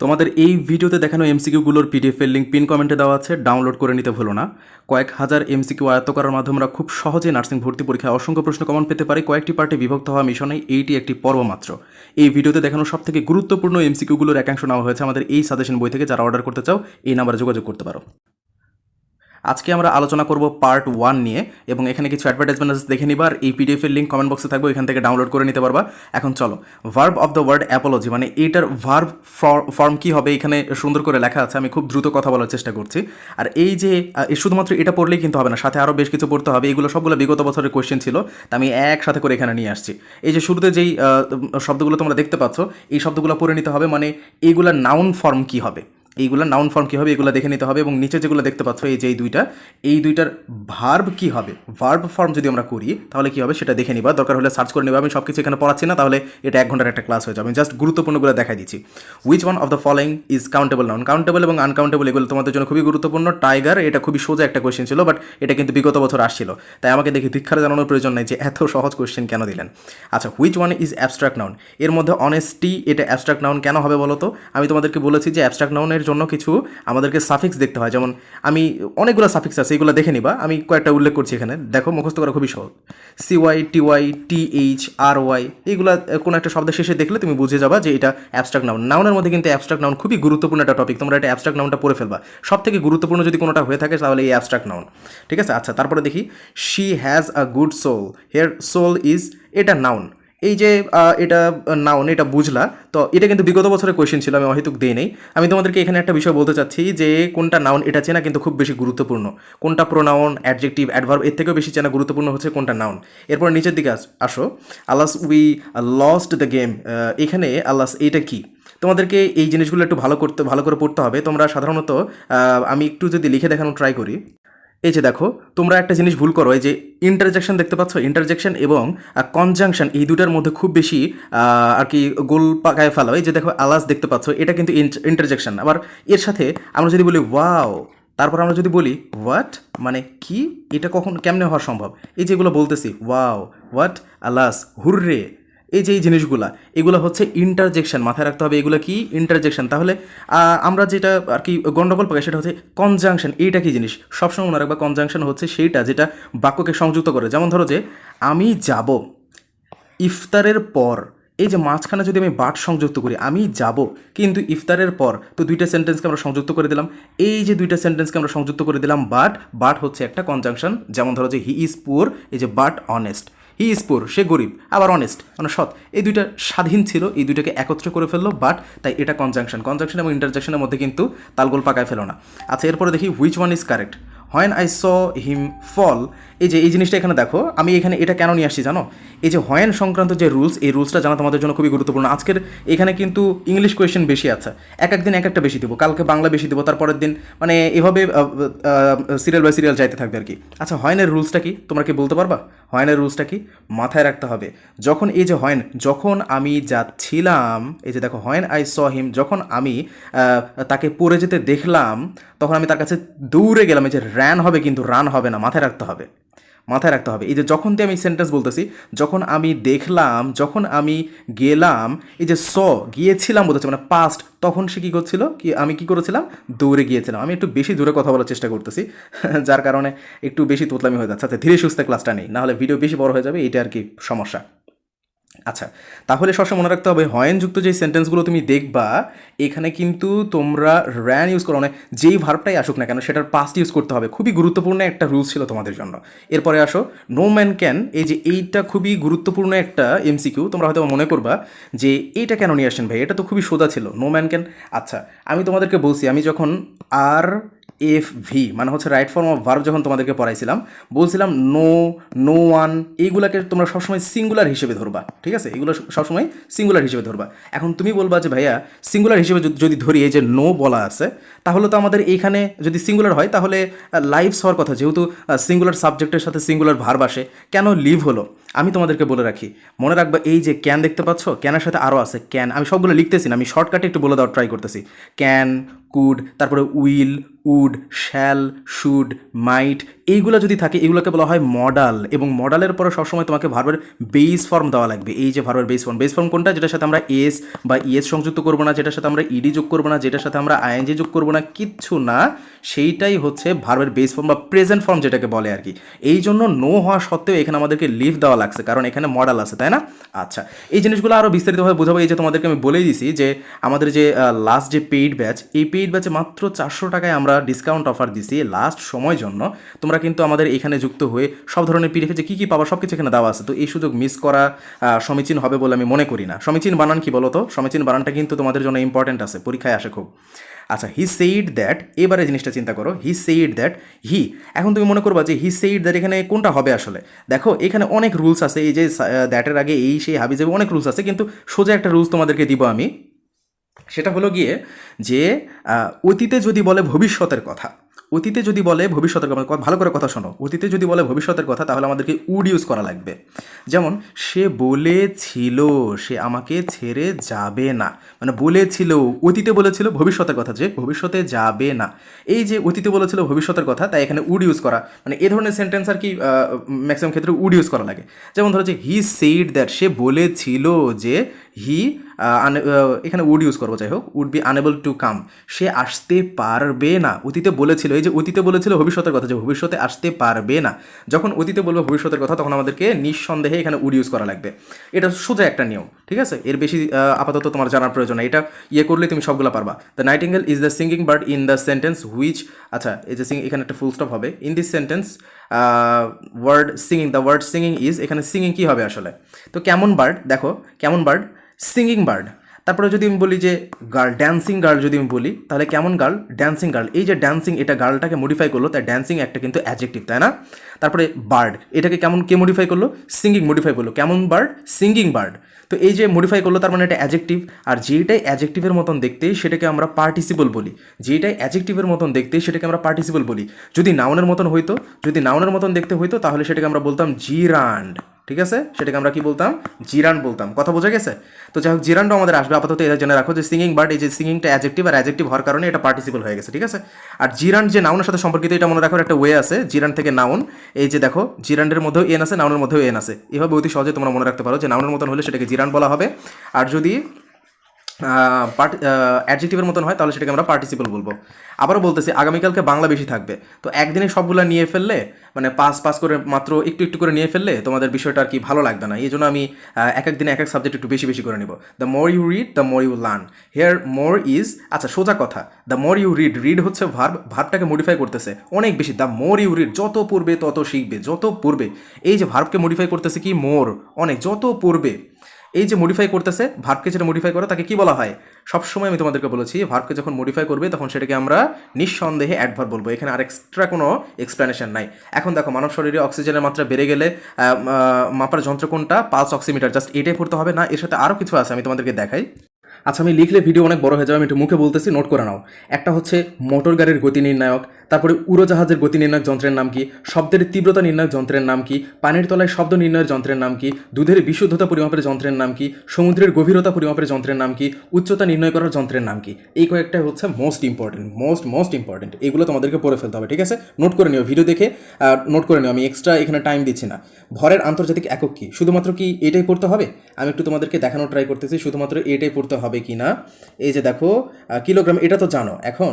তোমাদের এই ভিডিওতে দেখানো এমসিকিউগুলোর পিডিএফ এর লিঙ্ক পিন কমেন্টে দেওয়া আছে ডাউনলোড করে নিতে ভুলো না। কয়েক হাজার এমসিকিউ আয়ত্ত করার মাধ্যমে আমরা খুব সহজে নার্সিং ভর্তি পরীক্ষায় অসংখ্য প্রশ্ন কমন পেতে পারি। কয়েকটি পার্টে বিভক্ত হওয়া মিশনে এইটি একটি পর্ব মাত্র। এই ভিডিওতে দেখানো সব থেকে গুরুত্বপূর্ণ এমসিকিউগুলোর একাংশ নেওয়া হয়েছে আমাদের এই সাজেশন বই থেকে, যারা অর্ডার করতে চাও, এই নাম্বারে যোগাযোগ করতে পারো। আজকে আমরা আলোচনা করব পার্ট ওয়ান নিয়ে এবং এখানে কিছু অ্যাডভার্টাইজমেন্ট দেখে নিবার এই পিডিএফ এর লিঙ্ক কমেন্ট বক্সে থাকবে এখান থেকে ডাউনলোড করে নিতে পারবা। এখন চলো verb of the word apology মানে এইটার ভার্ব ফর্ম কি হবে, এখানে সুন্দর করে লেখা আছে, আমি খুব দ্রুত কথা বলার চেষ্টা করছি। আর এই যে শুধুমাত্র এটা পড়লেই কিন্তু হবে না, সাথে আরও বেশ কিছু পড়তে হবে, এগুলো সবগুলো বিগত বছরের কোয়েশ্চেন ছিল, তা আমি একসাথে করে এখানে নিয়ে আসছি। এই যে শুরুতে যেই শব্দগুলো তোমরা দেখতে পাচ্ছ, এই শব্দগুলো পড়ে নিতে হবে মানে এইগুলোর নাউন ফর্ম কি হবে? এইগুলো নাউন ফর্ম কী হবে, এগুলো দেখে নিতে হবে এবং নিচে যেগুলো দেখতে পাচ্ছ, এই যে এই দুইটা, এই দুইটার ভার্ব কি হবে? ভার্ব ফর্ম যদি আমরা করি, তাহলে কি হবে? সেটা দেখে নিবা। দরকার হলে সার্চ করে নিবা। আমি সব কিছু এখানে পড়াচ্ছি না, তাহলে এটা এক ঘণ্টার একটা ক্লাস হয়ে যাবে। আমি জাস্ট গুরুত্বপূর্ণগুলো দেখাই দিচ্ছি। Which one of the following is countable noun countable এবং আনকাউন্টেবল এগুলো তোমাদের জন্য খুবই গুরুত্বপূর্ণ। টাইগার এটা খুবই সোজা একটা কোয়েশ্চেন ছিল বাট এটা কিন্তু বিগত বছর আসছিল। তাই আমাকে দেখে ধিক্ষার জানানোর প্রয়োজন নেই যে এত সহজ কোয়েশ্চেন কেন দিলেন? আচ্ছা which one is abstract noun এর মধ্যে অনেস্টি এটা অ্যাবস্ট্রাক্ট নাউন কেন হবে বলো তো? আমি তোমাদেরকে বলেছি যে অ্যাবস্ট্রাক্ট নাউনের জন্য কিছু আমাদেরকে সাফিক্স দেখতে হয়। যেমন, আমি অনেকগুলো সাফিক্স আছে, এগুলো দেখে নিবা। আমি কয়েকটা উল্লেখ করছি এখানে। দেখো, মুখস্থ করা খুবই সহজ। CY TY T Y T H R Y এইগুলো কোনো একটা শব্দের শেষে দেখলে তুমি বুঝে যাবা যে এটা অ্যাবস্ট্রাক্ট নাউন নাউনের মধ্যে কিন্তু অ্যাবস্ট্রাক্ট নাউন খুবই গুরুত্বপূর্ণ একটা টপিক তোমরা এটা অ্যাবস্ট্রাক্ট নাউনটা পড়ে ফেলবা। সব থেকে গুরুত্বপূর্ণ যদি কোনোটা হয়ে থাকে, তাহলে এই অ্যাবস্ট্রাক্ট নাউন ঠিক আছে? আচ্ছা তারপরে দেখি। She has a good soul here soul is এটা নাউন এই যে এটা নাউন এটা বুঝলা। তো এটা কিন্তু বিগত বছরের কোয়েশ্চেন ছিল, আমি অহেতুক দিই নেই। আমি তোমাদেরকে এখানে একটা বিষয় বলতে চাচ্ছি যে, কোনটা নাউন এটা চেনা কিন্তু খুব বেশি গুরুত্বপূর্ণ। কোনটা প্রোনাউন অ্যাডজেক্টিভ অ্যাডভার্ব এর থেকেও বেশি চেনা গুরুত্বপূর্ণ হচ্ছে কোনটা নাউন এরপর নিচের দিকে আস- alas we lost the game এখানে আল্লাস এইটা কি? তোমাদেরকে এই জিনিসগুলো একটু ভালো করতে, ভালো করে পড়তে হবে। তোমরা সাধারণত আমি একটু যদি লিখে দেখানোর ট্রাই করি। এই যে দেখো, তোমরা একটা জিনিস ভুল করো, এই যে ইন্টারজেকশন দেখতে পাচ্ছ? ইন্টারজেকশন এবং কনজাংশন এই দুটার মধ্যে খুব বেশি আর কি গোল পাকায় ফেলো। এই যে দেখো, আলাস দেখতে পাচ্ছ, এটা কিন্তু ইন্টারজেকশন আবার এর সাথে আমরা যদি বলি ওয়াও তারপর আমরা যদি বলি হোয়াট মানে কি? এটা কখন, কেমনে হওয়া সম্ভব? এই যেগুলো বলতেছি ওয়াও হোয়াট আলাস হুররে এই যে এই জিনিসগুলা, এগুলো হচ্ছে ইন্টারজেকশন মাথায় রাখতে হবে এগুলো কি? ইন্টারজেকশন তাহলে আমরা যেটা আর কি গন্ডগোল পাই সেটা হচ্ছে কনজাংশন এইটা কি জিনিস? সবসময় মনে রাখবা কনজাংশন হচ্ছে সেইটা যেটা বাক্যকে সংযুক্ত করে। যেমন ধরো যে, আমি যাব ইফতারের পর, এই যে মাঝখানে যদি আমি বাট সংযুক্ত করি, আমি যাব, কিন্তু ইফতারের পর তো দুইটা সেন্টেন্সকে আমরা সংযুক্ত করে দিলাম। এই যে দুইটা সেন্টেন্সকে আমরা সংযুক্ত করে দিলাম বাট বাট হচ্ছে একটা কনজাংশন যেমন ধরো যে হি ইজ পুয়ার এই যে but honest he is poor, সে গরিব, আবার অনেস্ট মানে সৎ। এই দুইটা স্বাধীন ছিল, এই দুইটাকে একত্র করে ফেলল বাট তাই এটা কনজাংশন কনজাংশন এবং ইন্টারজেকশনের মধ্যে কিন্তু তালগোল পাকায় ফেলো না। আচ্ছা এরপরে দেখি which one is correct when I saw him fall এই যে, এই জিনিসটা এখানে দেখো, আমি এখানে এটা কেন নিয়ে আসছি জানো? এই যে হয়েন সংক্রান্ত যে রুলস এই রুলসটা জানা তোমাদের জন্য খুবই গুরুত্বপূর্ণ। আজকের এখানে কিন্তু ইংলিশ কোয়েশ্চেন বেশি আছে। এক এক দিন এক একটা বেশি দেবো। কালকে বাংলা বেশি দেবো, তারপরের দিন মানে এভাবে সিরিয়াল বাই সিরিয়াল যাইতে থাকবে আর কি। আচ্ছা হয়নের রুলসটা কি? তোমরা কি বলতে পারবা? হয়নের রুলসটা কি? মাথায় রাখতে হবে। যখন এই যে হয়েন যখন আমি যাচ্ছিলাম, এই যে দেখো হয়েন আই স হিম যখন আমি তাকে পড়ে যেতে দেখলাম, তখন আমি তার কাছে দৌড়ে গেলাম। এই যে র্যান হবে কিন্তু রান হবে না, মাথায় রাখতে হবে। মাথায় রাখতে হবে। এই যে যখন দিয়ে আমি সেন্টেন্স বলতেছি, যখন আমি দেখলাম, যখন আমি গেলাম, এই যে স গিয়েছিলাম বলতেছে মানে পাস্ট তখন সে কী করছিল? কি আমি কি করেছিলাম? দৌড়ে গিয়েছিলাম। আমি একটু বেশি দূরে কথা বলার চেষ্টা করতেছি, যার কারণে একটু বেশি তোতলামি হয়ে যাচ্ছে। আচ্ছা ধীরে সুস্থে ক্লাসটা নেই, নাহলে ভিডিও বেশি বড় হয়ে যাবে এটা আর কি সমস্যা। আচ্ছা তাহলে সবসময় মনে রাখতে হবে হয়েনযুক্ত যে সেন্টেন্সগুলো তুমি দেখবা, এখানে কিন্তু তোমরা র্যান ইউজ করো না যেই ভার্বটাই আসুক না কেন, সেটার পাস্ট ইউজ করতে হবে। খুবই গুরুত্বপূর্ণ একটা রুলস ছিল তোমাদের জন্য। এরপরে আসো নো ম্যান ক্যান এই যে এইটা খুবই গুরুত্বপূর্ণ একটা এমসিকিউ তোমরা হয়তো মনে করবা যে এইটা কেন নিয়ে আসেন ভাই? এটা তো খুবই সোজা ছিল নো ম্যান ক্যান আচ্ছা আমি তোমাদেরকে বলছি, আমি যখন আর এফ ভি মানে হচ্ছে রাইট ফর্ম অফ ভার্ব যখন তোমাদেরকে পড়াইছিলাম, বলছিলাম নো নো ওয়ান এইগুলাকে তোমরা সবসময় সিঙ্গুলার হিসেবে ধরবা, ঠিক আছে? এগুলো সবসময় সিঙ্গুলার হিসেবে ধরবা। এখন তুমি বলবা যে ভাইয়া সিঙ্গুলার হিসেবে যদি- ধরি এই যে নো বলা আছে, তাহলে তো আমাদের এইখানে যদি সিঙ্গুলার হয়, তাহলে লাইভস হওয়ার কথা, যেহেতু সিঙ্গুলার সাবজেক্টের সাথে সিঙ্গুলার ভার্ব আসে, কেন লিভ হলো? আমি তোমাদেরকে বলে রাখি, মনে রাখবা এই যে ক্যান দেখতে পাচ্ছ ক্যানের সাথে আরও আছে ক্যান আমি সবগুলো লিখতেছি না, আমি শর্টকাটে একটু বলে দেওয়ার ট্রাই করতেছি। ক্যান কুড তারপরে will would shall should might এইগুলো যদি থাকে, এগুলোকে বলা হয় মডাল এবং মডালের পরে সবসময় তোমাকে ভার্বের বেস ফর্ম দেওয়া লাগবে। এই যে ভার্বের বেস ফর্ম বেস ফর্ম কোনটা? যেটার সাথে আমরা এস বা ইএস সংযুক্ত করব না, যেটার সাথে আমরা ইডি যোগ করব না, যেটার সাথে আমরা আইএনজি যোগ করব না, কিচ্ছু না। সেইটাই হচ্ছে ভার্বের বেস ফর্ম বা প্রেজেন্ট ফর্ম যেটাকে বলে আর কি। এই জন্য নো হওয়া সত্ত্বেও এখানে আমাদেরকে লিভ দেওয়া লাগছে, কারণ এখানে মডেল আছে, তাই না? আচ্ছা এই জিনিসগুলো আরও বিস্তারিতভাবে বোঝাবো। এই যে তোমাদেরকে আমি বলেই দিছি যে আমাদের যে লাস্ট যে পেইড ব্যাচ এই পেইড ব্যাচে মাত্র চারশো টাকায় আমরা ডিসকাউন্ট অফার দিছি লাস্ট সময় জন্য। তোমরা কিন্তু আমাদের এখানে যুক্ত হয়ে সব ধরনের পিডিএফে যে কী কী পাবা সব কিছু এখানে দেওয়া আছে। তো এই সুযোগ মিস করা সমীচীন হবে বলে আমি মনে করি না। সমীচীন বানান কি বলো তো সমীচীন বানানটা কিন্তু তোমাদের জন্য ইম্পর্টেন্ট আছে, পরীক্ষায় আসে খুব। আচ্ছা হি সেইড দ্যাট এবারে জিনিসটা চিন্তা করো। হি সেইড দ্যাট হি এখন তুমি মনে করবা যে হি সেইড দ্যাট এখানে কোনটা হবে আসলে? দেখো, এখানে অনেক রুলস আছে, এই যে দ্যাটের আগে এই, সেই হাবি যাবে অনেক রুলস আছে, কিন্তু সোজা একটা রুলস তোমাদেরকে দিব আমি। সেটা হলো গিয়ে যে অতীতে যদি বলে ভবিষ্যতের কথা অতীতে যদি বলে ভবিষ্যতের কথা ভালো করে কথা শোনো। অতীতে যদি বলে ভবিষ্যতের কথা, তাহলে আমাদেরকে উড ইউজ করা লাগবে। যেমন, সে বলেছিল, সে আমাকে ছেড়ে যাবে না। মানে বলেছিল, অতীতে বলেছিল ভবিষ্যতের কথা, যে ভবিষ্যতে যাবে না। এই যে অতীতে বলেছিল ভবিষ্যতের কথা, তাই এখানে উড ইউজ করা। মানে এ ধরনের সেন্টেন্স আর কি ম্যাক্সিমাম ক্ষেত্রে উড ইউজ করা লাগে। যেমন ধরো যে হি সেইড দ্যাট সে বলেছিল যে হি এখানে উড ইউজ করব, যাই হোক would be unable to come সে আসতে পারবে না। অতীতে বলেছিল, এই যে অতীতে বলেছিল ভবিষ্যতের কথা, যে ভবিষ্যতে আসতে পারবে না। যখন অতীতে বলব ভবিষ্যতের কথা, তখন আমাদেরকে নিঃসন্দেহে এখানে উড ইউজ করা লাগবে। এটা সোজা একটা নিয়ম, ঠিক আছে? এর বেশি আপাতত তোমার জানার প্রয়োজন এটা ইয়ে করলে তুমি সবগুলো পারবা। The nightingale is the singing bird in the sentence which আচ্ছা এই যে সিং এখানে একটা ফুল স্টপ হবে। In this sentence word singing the word singing is এখানে সিঙ্গিং কী হবে আসলে? তো কেমন বার্ড দেখো, কেমন বার্ড সিঙ্গিং বার্ড। তারপরে যদি আমি বলি যে গার্ল ড্যান্সিং গার্ল যদি আমি বলি, তাহলে কেমন গার্ল? Dancing girl. এই যে ড্যান্সিং এটা গার্লটাকে মডিফাই করল, তাই ড্যান্সিং একটা কিন্তু অ্যাডজেক্টিভ তাই না? তারপরে বার্ড, এটাকে কেমন, কে মডিফাই করল? সিঙ্গিং মডিফাই করল। কেমন বার্ড? Singing bird. তো এই যে মডিফাই করল, তার মানে এটা অ্যাজেক্টিভ আর যেটাই অ্যাজেক্টিভের মতন দেখতে, সেটাকে আমরা পার্টিসিপল বলি। যেটাই অ্যাজেক্টিভের মতন দেখতে, সেটাকে আমরা পার্টিসিপল বলি। যদি নাউনের মতন হইতো, যদি নাউনের মতন দেখতে হইতো, তাহলে সেটাকে আমরা বলতাম জিরান্ড। ঠিক আছে? সেটাকে আমরা কি বলতাম? জিরান বলতাম। কথা বোঝা গেছে? তো যাই হোক, জিরানটা আমাদের আসবে আপাতত এটা জেনে রাখো যে সিঙ্গিং বার্ড এই যে সিঙ্গিংটা অ্যাজেক্টিভ আর অ্যাজেক্টিভ হওয়ার কারণে এটা পার্টিসিপল হয়ে গেছে, ঠিক আছে? আর জিরান যে নাউনের সাথে সম্পর্কিত এটা মনে রাখার একটা ওয়ে আছে, জিরান থেকে নাউন এই যে দেখো জিরানের মধ্যেও এন আছে নাউনের মধ্যেও এন আছে। এভাবে অতি সহজে তোমরা মনে রাখতে পারো যে নাউনের মতন হলে সেটাকে জিরান বলা হবে। আর যদি পার্ট অ্যাডজেক্টিভের মতন হয়, তাহলে সেটাকে আমরা পার্টিসিপল বলব। আবারও বলতেছি, আগামীকালকে বাংলা বেশি থাকবে। তো একদিনে সবগুলো নিয়ে ফেললে মানে পাস পাস করে মাত্র একটু একটু করে নিয়ে ফেললে তোমাদের বিষয়টা আর কি ভালো লাগবে না। এই জন্য আমি এক এক দিনে এক এক সাবজেক্ট একটু বেশি বেশি করে নিব। The more you read the more you learn here more is আচ্ছা সোজা কথা। The more you read read হচ্ছে ভার্ব ভার্বটাকে মডিফাই করতেছে অনেক বেশি। দ্য মোর ইউ রিড যত পড়বে তত শিখবে, যত পড়বে। এই যে ভার্বকে মডিফাই করতেছে কি? মোর অনেক, যত পড়বে। এই যে মডিফাই করতেছে ভার্বকে যেটা মডিফাই করে, তাকে কি বলা হয়? সবসময় আমি তোমাদেরকে বলেছি ভার্বকে যখন মডিফাই করবে, তখন সেটাকে আমরা নিঃসন্দেহে অ্যাডভার্ব বলব। এখানে আর এক্সট্রা কোনো এক্সপ্লেনেশন নাই। এখন দেখো, মানব শরীরে অক্সিজেনের মাত্রা বেড়ে গেলে মাপার যন্ত্র কোনটা? পালস অক্সিমিটার জাস্ট এটাই পড়তে হবে না, এর সাথে আরও কিছু আছে আমি তোমাদেরকে দেখাই। আচ্ছা আমি লিখলে ভিডিও অনেক বড় হয়ে যাবে, আমি একটু মুখে বলতেছি নোট করে নাও। একটা হচ্ছে মোটর গাড়ির গতি নির্ণায়ক তারপরে উড়োজাহাজের গতি নির্ণায়ক যন্ত্রের নাম কি, শব্দের তীব্রতা নির্ণায়ক যন্ত্রের নাম কি, পানির তলায় শব্দ নির্ণয়ের যন্ত্রের নাম কি, দুধের বিশুদ্ধতা পরিমাপের যন্ত্রের নাম কি, সমুদ্রের গভীরতা পরিমাপের যন্ত্রের নাম কি, উচ্চতা নির্ণয় করার যন্ত্রের নাম কি, এই কয়েকটা হচ্ছে most important most most important এগুলো তোমাদেরকে পড়ে ফেলতে হবে, ঠিক আছে? নোট করে নিও ভিডিও দেখে নোট করে নিও, আমি এক্সট্রা এখানে টাইম দিচ্ছি না। ভরের আন্তর্জাতিক একক কি? শুধুমাত্র কি এটাই পড়তে হবে? আমি একটু তোমাদেরকে দেখানোর ট্রাই করতেছি, শুধুমাত্র এটাই পড়তে হবে কি না এই যে দেখো কিলোগ্রাম এটা তো জানো। এখন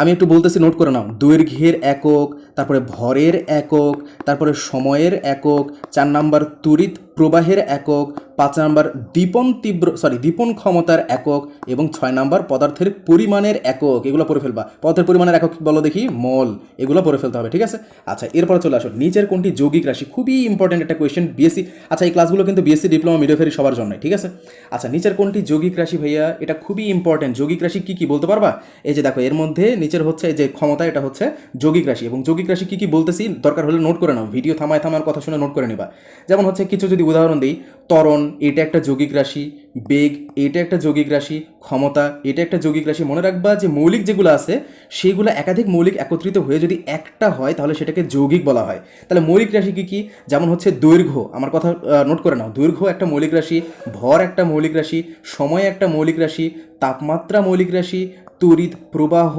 আমি একটু বলতেছি নোট করে নাও। দৈর্ঘ্যের একক, তারপরে ভরের একক, তারপরে সময়ের একক, চার নাম্বার তড়িৎ প্রবাহের একক, পাঁচ নাম্বার দীপন তীব্র সরি দীপন ক্ষমতার একক এবং ছয় নাম্বার পদার্থের পরিমাণের একক। এগুলো পড়ে ফেলবা। পদার্থের পরিমাণের একক বলো দেখি মল এগুলো পড়ে ফেলতে হবে, ঠিক আছে? আচ্ছা এরপরে চলে আসো। নিচের কোনটি যৌগিক রাশি? খুবই ইম্পর্টেন্ট একটা কোয়েশ্চেন বিএসসি আচ্ছা এই ক্লাসগুলো কিন্তু বিএসসি ডিপ্লোমা মিডিওফেরি সবার জন্য ঠিক আছে? আচ্ছা নিচের কোনটি যৌগিক রাশি ভাইয়া? এটা খুবই ইম্পর্টেন্ট যৌগিক রাশি কি কি বলতে পারবা? এই যে দেখো, এর মধ্যে নিচের হচ্ছে যে ক্ষমতা, এটা হচ্ছে যৌগিক রাশি। এবং যৌগিক রাশি কী কী বলতেছি? দরকার হলে নোট করে নাও। ভিডিও থামায় থামার কথা শুনে নোট করে নিবা। যেমন হচ্ছে কিছু যদি উদাহরণ দিই, ত্বরণ, এটা একটা যৌগিক রাশি। বেগ, এটা একটা যৌগিক রাশি। ক্ষমতা, এটা একটা যৌগিক রাশি। মনে রাখবা যে মৌলিক যেগুলো আছে, সেগুলো একাধিক মৌলিক একত্রিত হয়ে যদি একটা হয়, তাহলে সেটাকে যৌগিক বলা হয়। তাহলে মৌলিক রাশি কী কী? যেমন হচ্ছে দৈর্ঘ্য। আমার কথা নোট করে নাও। দৈর্ঘ্য একটা মৌলিক রাশি, ভর একটা মৌলিক রাশি, সময় একটা মৌলিক রাশি, তাপমাত্রা মৌলিক রাশি তড়িৎ প্রবাহ,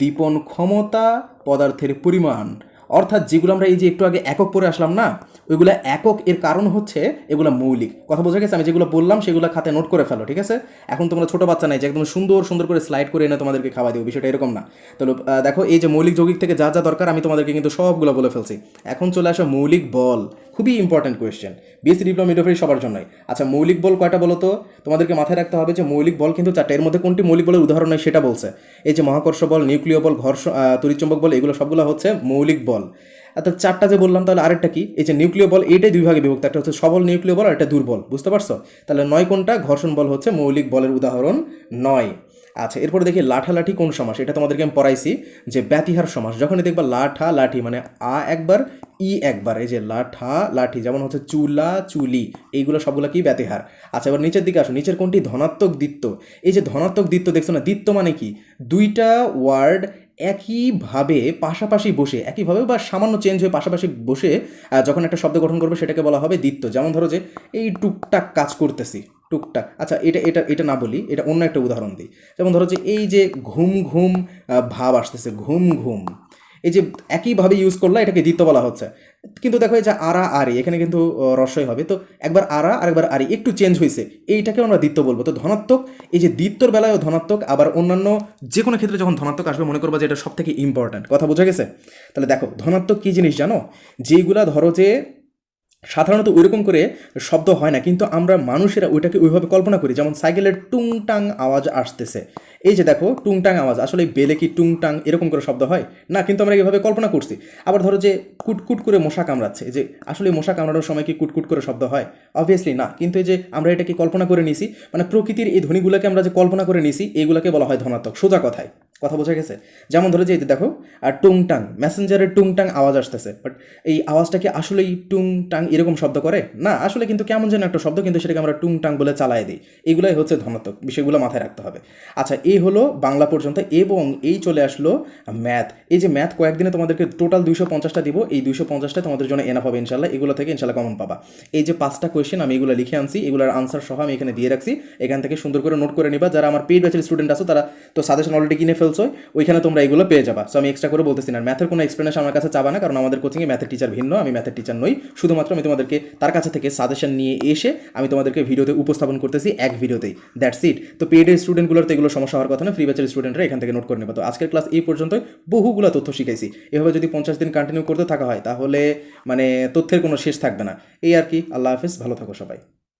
দীপন ক্ষমতা, পদার্থের পরিমাণ। অর্থাৎ যেগুলো আমরা এই যে একটু আগে একক পরে আসলাম না, ওইগুলো একক এর কারণ হচ্ছে এগুলো মৌলিক। কথা বোঝা গেছে? আমি যেগুলো বললাম, সেগুলো খাতে নোট করে ফেলো, ঠিক আছে? এখন তোমরা ছোটো বাচ্চা নাই যে একদম সুন্দর সুন্দর করে স্লাইড করে এনে তোমাদেরকে খাওয়া দিও বিষয়টা এরকম না। তাহলে দেখো, এই যে মৌলিক যৌগিক থেকে যা যা দরকার, আমি তোমাদেরকে কিন্তু সবগুলো বলে ফেলছি। এখন চলে আসো মৌলিক বল। খুবই important question BSc diploma midwifery সবার জন্যই। আচ্ছা মৌলিক বল কয়টা বলো তো তোমাদেরকে মাথায় রাখতে হবে যে মৌলিক বল কিন্তু চারটা। এর মধ্যে কোনটি মৌলিক বলের উদাহরণ নয় সেটা বলছে। এই যে মহাকর্ষ বল, নিউক্লিয় বল ঘর্ষণ তড়িৎচম্বক বল, এগুলো সবগুলো হচ্ছে মৌলিক বল। তো চারটা যে বললাম, তাহলে আরেকটা কি? এই যে নিউক্লিয় বল, এইটাই দুই ভাগে বিভক্ত। একটা হচ্ছে সবল নিউক্লিয় বল আর একটা দুর্বল। বুঝতে পারছ? তাহলে নয় কোনটা? ঘর্ষণ বল হচ্ছে মৌলিক বলের উদাহরণ নয়। আচ্ছা এরপরে দেখি লাঠালাঠি কোন সমাস? এটা তোমাদেরকে আমি পড়াইছি যে ব্যতিহার সমাস। যখনই দেখবা লাঠা লাঠি মানে আ একবার, ই একবার, এই যে লাঠা লাঠি যেমন হচ্ছে চুলা চুলি এইগুলো সবগুলো কি ব্যতিহার। আচ্ছা এবার নিচের দিকে আসো। নিচের কোনটি? ধনাত্মক দ্বিত্ব। এই যে ধনাত্মক দ্বিত্ব দেখছ না, দ্বিত্ব মানে কি? দুইটা ওয়ার্ড একইভাবে পাশাপাশি বসে, একইভাবে বা সামান্য চেঞ্জ হয়ে পাশাপাশি বসে যখন একটা শব্দ গঠন করবে, সেটাকে বলা হবে দ্বিত্ব। যেমন ধরো যে, এই টুকটাক কাজ করতেছি। টুকটাক। আচ্ছা এটা এটা এটা না বলি, এটা অন্য একটা উদাহরণ দিই। যেমন ধরো যে এই যে ঘুম ঘুম ভাব আসতেছে, ঘুম ঘুম। এই যে একইভাবে ইউজ করলে এটাকে দ্বিত্ব বলা হচ্ছে। কিন্তু দেখো এই যে আরা, আরি, এখানে কিন্তু রসই হবে। তো একবার আরা আর একবার আরি, একটু চেঞ্জ হয়েছে এইটাকে আমরা দ্বিত্ব বলব। তো ধনাত্মক, এই যে দ্বিত্বর বেলায়ও ধনাত্মক, আবার অন্যান্য যে কোনো ক্ষেত্রে যখন ধনাত্মক আসবে, মনে করবা যে এটা সব থেকে ইম্পর্ট্যান্ট কথা বোঝা গেছে? তাহলে দেখো, ধনাত্মক কী জিনিস জানো? যেইগুলা ধরো যে সাধারণত ওইরকম করে শব্দ হয় না, কিন্তু আমরা মানুষেরা ওইটাকে ওইভাবে কল্পনা করি, যেমন সাইকেলের টুংটাং আওয়াজ আসতেছে। এই যে দেখো, টুংটাং আওয়াজ, আসলে বেলে কি টুংটাং এরকম করে শব্দ হয়? না, কিন্তু আমরা এইভাবে কল্পনা করছি। আবার ধরো যে কুটকুট করে মশা কামড়াচ্ছে যে আসলে মশা কামড়ানোর সময় কি কুটকুট করে শব্দ হয়? অবভিয়াসলি না, কিন্তু এই যে আমরা এটাকে কল্পনা করে নিছি মানে প্রকৃতির এই ধ্বনিগুলোকে আমরা যে কল্পনা করে নিছি এইগুলোকে বলা হয় ধনাত্মক, সোজা কথায়। কথা বোঝা গেছে? যেমন ধরো যে এই দেখো আর টুংটাং মেসেঞ্জারের টুংটাং আওয়াজ আসতেছে বাট এই আওয়াজটা কি আসলেই টুংটাং এরকম শব্দ করে? না, আসলে কিন্তু কেমন যেন একটা শব্দ, কিন্তু সেটাকে আমরা টুংটাং বলে চালাই দিই। এগুলোই হচ্ছে ধনাত্মক, বিষয়গুলো মাথায় রাখতে হবে। আচ্ছা এই হলো বাংলা পর্যন্ত, এবং এই চলে আসলো ম্যাথ এই যে ম্যাথ কয়েকদিনে তোমাদেরকে টোটাল দুইশো পঞ্চাশটা দিব, এই দুইশো পঞ্চাশটা তোমাদের জন্য এনাফ হবে ইনশাল্লাহ এগুলো থেকে ইনশাল্লাহ কমন পাবা। এই যে পাঁচটা কোয়েশ্চেন আমি এগুলো লিখে আনছি, এগুলোর আনসার সহ আমি এখানে দিয়ে রাখছি। এখান থেকে সুন্দর করে নোট করে নিবা। যারা আমার পেড ব্যাচের স্টুডেন্ট আছো, তারা তো সাজেশন অলরেডি কিনে ফেলছো ওইখানে তোমরা এগুলো পেয়ে যাবা। সো আমি এক্সট্রা করে বলতেছি না ম্যাথের কোনো এক্সপ্লেনেশন আমার কাছে চাবা না, কারণ আমাদের কোচিংয়ে ম্যাথের টিচার ভিন্ন, আমি ম্যাথের টিচার নই। শুধুমাত্র আমি তোমাদেরকে তার কাছে থেকে সাজেশন নিয়ে এসে আমি তোমাদেরকে ভিডিওতে উপস্থাপন করতেছি এক ভিডিওতেই দ্যাটস ইট তো পেডের স্টুডেন্টগুলোর তো এগুলো সমস্যা হওয়ার কথা না ফ্রি ব্যাচের স্টুডেন্টরা এখান থেকে নোট করে নেবে। তো আজকের ক্লাস এই পর্যন্ত বহুগুলো তথ্য শিখাইছি। এভাবে যদি পঞ্চাশ দিন কন্টিনিউ করতে থাকা হয়, তাহলে মানে তথ্যের কোনো শেষ থাকবে না। এই আর কি, আল্লাহ হাফিজ, ভালো থাকো সবাই।